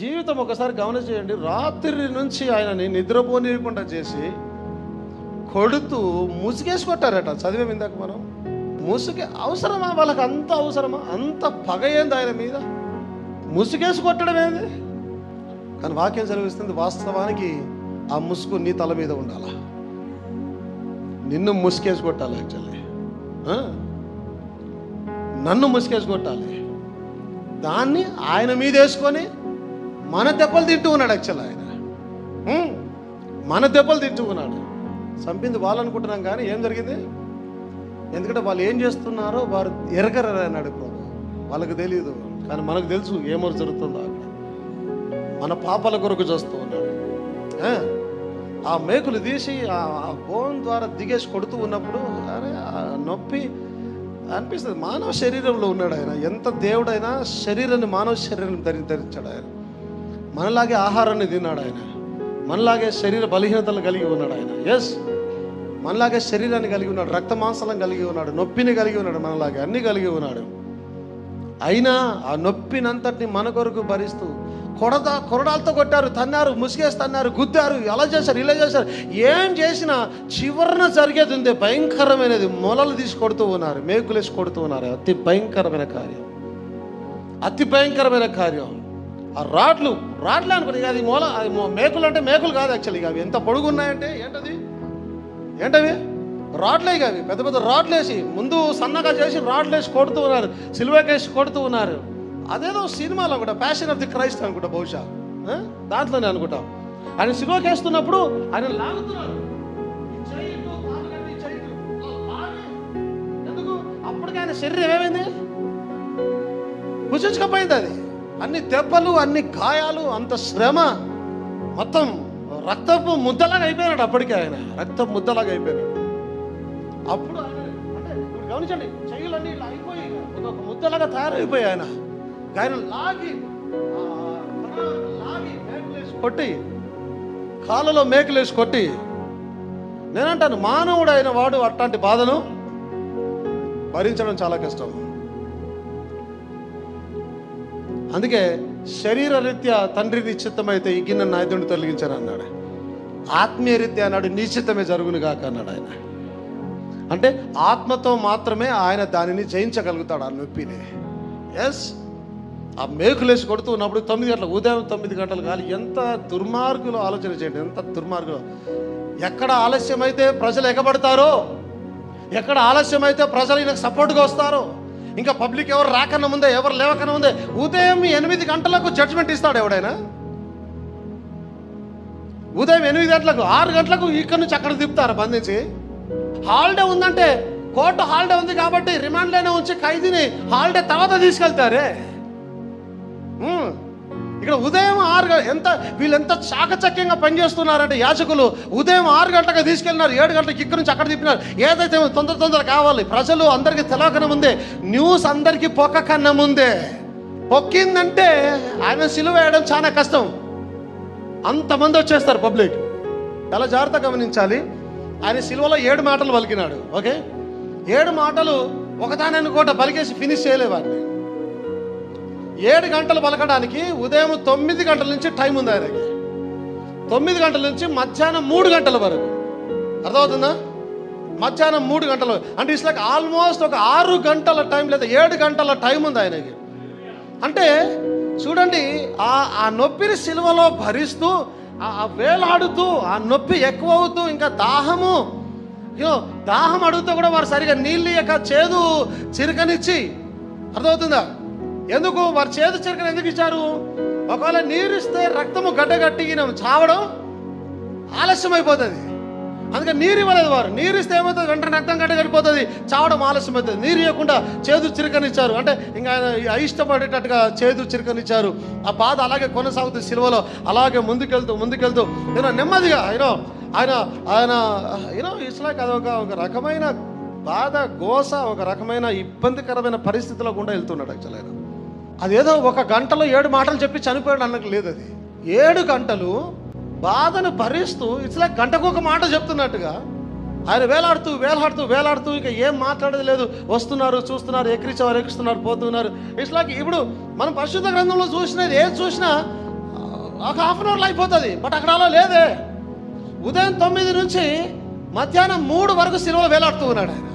జీవితం ఒకసారి గమనించేయండి. చేయండి రాత్రి నుంచి ఆయనని నిద్రపోనీయకుండా చేసి కొడుతూ ముసుగేసి కొట్టారట. చదివే ఇందాక మనం? ముసుగే అవసరమా? వాళ్ళకి అంత అవసరమా? అంత పగ ఏంది ఆయన మీద? ముసుగేసి కొట్టడం ఏంది? కానీ వాక్యం చదివిస్తుంది వాస్తవానికి ఆ ముసుగు నీ తల మీద ఉండాలా? నిన్ను ముసుగేసి కొట్టాలి యాక్చువల్లీ. నన్ను ముసుగేసి కొట్టాలి. దాన్ని ఆయన మీద వేసుకొని మన దెబ్బలు తింటూ ఉన్నాడు యాక్చువల్ ఆయన. మన దెబ్బలు తింటూ ఉన్నాడు. చంపింది వాళ్ళనుకుంటున్నాం కానీ ఏం జరిగింది? ఎందుకంటే వాళ్ళు ఏం చేస్తున్నారో వారు ఎరగరు అన్నాడు ప్రభు వాళ్ళకి తెలియదు కానీ మనకు తెలుసు ఏమో జరుగుతుందో అక్కడ. మన పాపల కొరకు చూస్తూ ఉన్నాడు. ఆ? మేకులు తీసి ఆ బోన్ ద్వారా దిగేసి కొడుతూ ఉన్నప్పుడు అరే ఆ నొప్పి అనిపిస్తుంది. మానవ శరీరంలో ఉన్నాడు ఆయన. ఎంత దేవుడైనా శరీరాన్ని మానవ శరీరం ధరి ధరించాడు ఆయన. మనలాగే ఆహారాన్ని తిన్నాడు ఆయన. మనలాగే శరీర బలహీనతలు కలిగి ఉన్నాడు ఆయన. ఎస్ మనలాగే శరీరాన్ని కలిగి ఉన్నాడు రక్త మాంసాలను కలిగి ఉన్నాడు నొప్పిని కలిగి ఉన్నాడు మనలాగే అన్ని కలిగి ఉన్నాడు. అయినా ఆ నొప్పినంతటిని మన కొరకు భరిస్తూ కొడద కొరడాలతో కొట్టారు తన్నారు ముసిగేసి తన్నారు గుద్దారు ఎలా చేశారు ఇలా చేశారు. ఏం చేసినా చివరన జరిగేది ఉంది భయంకరమైనది. మొలలు తీసి కొడుతూ ఉన్నారు మేకులేసి కొడుతూ ఉన్నారు. అతి భయంకరమైన కార్యం. అతి భయంకరమైన కార్యం. ఆ రాడ్లు రాడ్లు అనుకుని అది మూల అది మేకులు అంటే మేకులు కాదు యాక్చువల్గా అవి. ఎంత పొడుగు ఉన్నాయంటే ఏంటది? ఏంటవి? రాడ్లే అవి. పెద్ద పెద్ద రాడ్లు వేసి ముందు సన్నగా చేసి రాడ్లు వేసి కొడుతూ ఉన్నారు. సిల్వకేసి కొడుతూ ఉన్నారు. అదేదో సినిమాలో కూడా ప్యాషన్ ఆఫ్ ది క్రైస్ట్ అనుకుంటా బహుశా. దాంట్లోనే అనుకుంటాం. ఆయన సిల్వకేస్తున్నప్పుడు ఆయన లాగుతున్నారు. ఎందుకు? అప్పటికి ఆయన శరీరం ఏమైంది? కుచించుకపోయింది అది. అన్ని దెబ్బలు అన్ని గాయాలు అంత శ్రమ మొత్తం రక్తపు ముద్దలాగా అయిపోయినాడు అప్పటికే ఆయన. రక్తపు ముద్దలాగా అయిపోయినాడు. అప్పుడు ఆయన అంటే ఇప్పుడు గమనించండి చెయ్యలన్నీ ఇలా అయిపోయి ఒక ముద్దలాగా తయారైపోయి ఆయన. ఆయన లాగి లాగి మేకలేసి కొట్టి కాళ్ళలో మేకలేసి కొట్టి నేనంటాను మానవుడు అయిన వాడు అట్లాంటి బాధను భరించడం చాలా కష్టం. అందుకే శరీర రీత్యా తండ్రి నిశ్చిత్తమైతే ఈ గిన్నె నాయకుడిని తొలగించాను అన్నాడు. ఆత్మీయ రీత్యా అన్నాడు నిశ్చితమే జరుగును కాక అన్నాడు ఆయన. అంటే ఆత్మతో మాత్రమే ఆయన దానిని జయించగలుగుతాడు ఆ నొప్పిని. ఎస్ ఆ మేకులేసి కొడుతూ ఉన్నప్పుడు తొమ్మిది గంటల ఉదయం తొమ్మిది గంటలు కాలి ఎంత దుర్మార్గులు ఆలోచన చేయండి ఎంత దుర్మార్గులు. ఎక్కడ ఆలస్యమైతే ప్రజలు ఎగబడతారో ఎక్కడ ఆలస్యమైతే ప్రజలు ఈయనకు సపోర్ట్గా వస్తారో ఇంకా పబ్లిక్ ఎవరు రాకన్నా ముందే ఎవరు లేవకన్నా ముందే ఉదయం ఎనిమిది గంటలకు జడ్జ్మెంట్ ఇస్తాడు ఎవడైనా? ఉదయం ఎనిమిది గంటలకు ఆరు గంటలకు ఇక్కడ నుంచి అక్కడ తిప్పుతారు బంధించి. హాలిడే ఉందంటే కోర్టు హాలిడే ఉంది కాబట్టి రిమాండ్లోనే ఉంచి ఖైదీని హాలిడే తర్వాత తీసుకెళ్తారే? ఇక్కడ ఉదయం ఆరు గ- ఎంత వీళ్ళు ఎంత చాకచక్యంగా పనిచేస్తున్నారంటే యాచకులు ఉదయం ఆరు గంటలకు తీసుకెళ్ళినారు ఏడు గంటలకు ఇక్కడ నుంచి అక్కడ తిప్పినారు. ఏదైతే తొందర తొందర కావాలి ప్రజలు అందరికీ తెలవకన ముందే న్యూస్ అందరికీ పొక్క కన్న ముందే. పొక్కిందంటే ఆయన సిలువ వేయడం చాలా కష్టం. అంతమంది వచ్చేస్తారు పబ్లిక్. చాలా జాగ్రత్త గమనించాలి. ఆయన సిలువలో ఏడు మాటలు పలికినాడు ఓకే? ఏడు మాటలు ఒకదాని కూడా పలికేసి ఫినిష్ చేయలేవాడిని ఏడు గంటలు పలకడానికి ఉదయం తొమ్మిది గంటల నుంచి టైం ఉంది ఆయనకి. తొమ్మిది గంటల నుంచి మధ్యాహ్నం మూడు గంటల వరకు. అర్థమవుతుందా? మధ్యాహ్నం మూడు గంటలు అంటే ఇట్స్ లైక్ ఆల్మోస్ట్ ఒక ఆరు గంటల టైం లేదా ఏడు గంటల టైం ఉంది ఆయనకి. అంటే చూడండి ఆ ఆ నొప్పిని సిలువలో భరిస్తూ ఆ వేలాడుతూ ఆ నొప్పి ఎక్కువ అవుతూ ఇంకా దాహము. అయ్యో దాహం అడుగుతూ కూడా వారు సరిగా నీళ్ళు యొక్క చేదు చిరకనిచ్చి. అర్థమవుతుందా? ఎందుకు? వారు చేదు చిరకని ఎందుకు ఇచ్చారు? ఒకవేళ నీరు ఇస్తే రక్తము గడ్డగట్టి ఈయన చావడం ఆలస్యం అయిపోతుంది అందుకని నీరు ఇవ్వలేదు వారు. నీరు ఇస్తే ఏమవుతుంది? వెంటనే రక్తం గడ్డ గడిపోతుంది చావడం ఆలస్యం అవుతుంది నీరు ఇవ్వకుండా చేదు చిరకనిచ్చారు అంటే ఇంకా ఆయన ఇష్టపడేటట్టుగా చేదు చిరకనిచ్చారు ఆ బాధ అలాగే కొనసాగుతుంది సిలువలో. అలాగే ముందుకెళ్తూ ముందుకెళ్తూ. నేను నెమ్మదిగా యూనో ఆయన ఆయన యూనో ఇస్లాక్ అది అదొక ఒక రకమైన బాధ గోస ఒక రకమైన ఇబ్బందికరమైన పరిస్థితిలో కూడా వెళ్తున్నాడు యాక్చువల్ ఆయన. అదేదో ఒక గంటలో ఏడు మాటలు చెప్పి చనిపోయాడు అన్నకు లేదు అది. ఏడు గంటలు బాధను భరిస్తూ ఇట్స్ లైక్ గంటకు ఒక మాట చెప్తున్నట్టుగా ఆయన వేలాడుతూ వేలాడుతూ వేలాడుతూ ఇక ఏం మాట్లాడేది లేదు. వస్తున్నారు చూస్తున్నారు ఎక్కిరిచేవారు ఎక్కిస్తున్నారు పోతున్నారు. ఇట్స్ లైక్ ఇప్పుడు మనం పరిశుద్ధ గ్రంథంలో చూసినది ఏది చూసినా ఒక హాఫ్ అన్ అవర్లో అయిపోతుంది. బట్ అక్కడ అలా లేదే. ఉదయం తొమ్మిది నుంచి మధ్యాహ్నం మూడు వరకు సినిమాలు వేలాడుతూ ఉన్నాడు ఆయన.